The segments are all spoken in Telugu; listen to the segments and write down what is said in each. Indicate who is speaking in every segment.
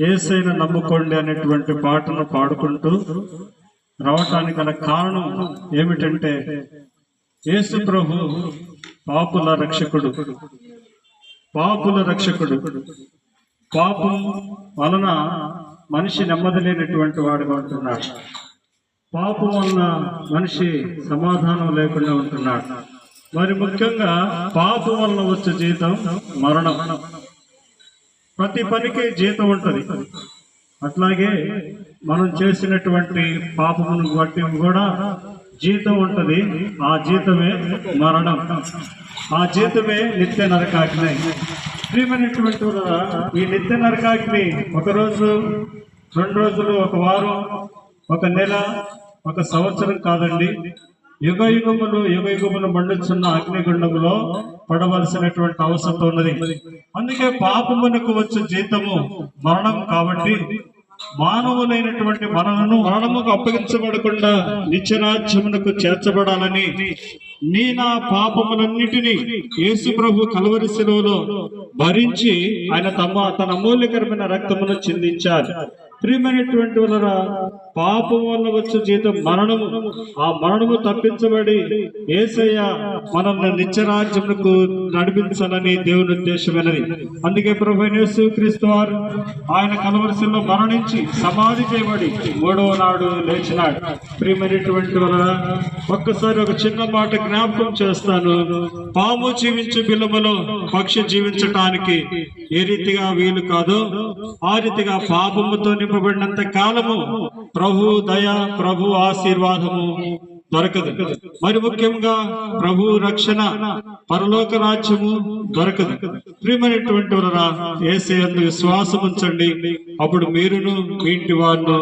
Speaker 1: ఏసైన నమ్ముకోండి అనేటువంటి పాటను పాడుకుంటూ రావటానికి గల కారణం ఏమిటంటే యేసు ప్రభు పాపుల రక్షకుడు. పాపుల రక్షకుడు. పాపం వలన మనిషి నెమ్మది లేనటువంటి వాడుగా ఉంటున్నాడు పాపం వలన మనిషి సమాధానం లేకుండా ఉంటున్నాడు. మరి ముఖ్యంగా పాపం వలన వచ్చే జీతం మరణం. ప్రతి పనికి జీతం ఉంటుంది. అట్లాగే మనం చేసినటువంటి పాపమును బట్టి కూడా జీతం ఉంటుంది. ఆ జీతమే మరణం. ఆ జీతమే నిత్య నరకాగ్ని. ప్రియమైనటువంటి ఈ నిత్య నరకాగ్ని ఒక రోజు రెండు రోజులు ఒక వారం ఒక నెల ఒక సంవత్సరం కాదండి. యుగ యుగములు యుగ యుగములు మండుచున్న అగ్నిగుండములో పడవలసినటువంటి అవసరం ఉన్నది. అందుకే పాపమునకు వచ్చే జీతము మరణం కాబట్టి మానవులైనటువంటి మనలను మరణముకు అప్పగించబడకుండా నిత్యరాజ్యమునకు చేర్చబడాలని నీ నా పాపములన్నిటినీ యేసు ప్రభు కలవరి శిలువలో భరించి ఆయన తమ తన అమూల్యకరమైన రక్తమును చిందించారు ప్రియమైనటువంటి వలన పాపం వల్ల వచ్చే జీతం మరణము. ఆ మరణము తప్పించబడి ఏసయ్య మనల్ని నిత్యరాజ్యములకు నడిపించాలని దేవుని ఉద్దేశమైనది అందుకే ప్రభు క్రీస్తు వారు ఆయన కలవరిశిలో మరణించి సమాధి చేయబడి మూడవ నాడు లేచినాడు. ప్రియమైనటువంటి వలన ఒక్కసారి ఒక చిన్న మాట జ్ఞాపకం చేస్తాను. పాము జీవించే బిలములో పక్షి జీవించటానికి ఏ రీతిగా వీలు కాదో ఆ రీతిగా పాపముతో నింపబడినంత కాలము ప్రభు దయ ప్రభు ఆశీర్వాదము. దొరకదు. మరి ముఖ్యంగా ప్రభు రక్షణ పరలోక రాజ్యము దొరకదు. ప్రియమైనటువంటి వారా ఏసే అందు విశ్వాసం ఉంచండి. అప్పుడు మీరును మీ ఇంటి వారిను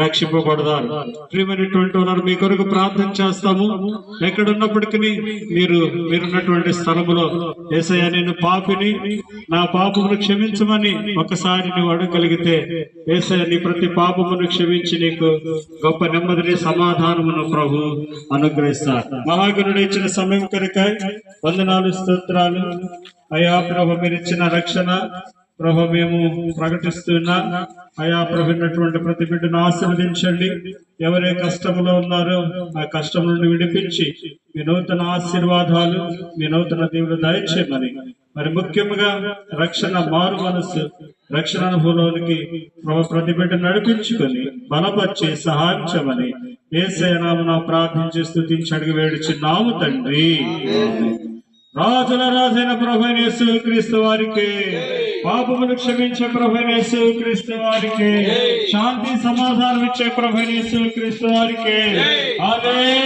Speaker 1: రక్షింపబడతారు. ప్రియమైనటువంటి వారు మీ కొరకు ప్రార్థన చేస్తాము. ఎక్కడున్నప్పటికీ మీరు మీరున్నటువంటి స్థలములో ఏసయ్య నేను పాపిని నా పాపమును క్షమించమని ఒకసారి నువ్వు అడగగలిగితే ఏసయ్య నీ ప్రతి పాపమును క్షమించి నీకు గొప్ప నెమ్మదిని సమాధానమును ప్రభు అనుగ్రహిస్తారు. మహాగురుడు ఇచ్చిన సమయం కొరకై వందనాలు స్తోత్రాలు. అయా ప్రభు మీరు ఇచ్చిన రక్షణ ప్రభు మేము ప్రకటిస్తున్నా. అయా ప్రభున్నటువంటి ప్రతి బిడ్డను ఆశీర్వదించండి. ఎవరే కష్టంలో ఉన్నారో ఆ కష్టం నుండి విడిపించి మీ నూతన ఆశీర్వాదాలు మీ నూతన దేవుడు దయచేయమని. మరి ముఖ్యంగా రక్షణ మారు మనస్సు రక్షణ అనుభవంలోనికి ప్రభు ప్రతి బిడ్డ నడిపించుకొని బలపరిచి సహాయించమని ఏసైనామన ప్రార్థించి స్థుతించి అడిగి వేడుచున్నాము తండ్రి. రాజుల రాజైన ప్రభనేసు క్రీస్తు వారికి పాపములు క్షమించే ప్రభనేసు క్రీస్తు వారికి శాంతి సమాధానం ఇచ్చే ప్రభనేసు క్రీస్తు వారికి. హల్లెలూయా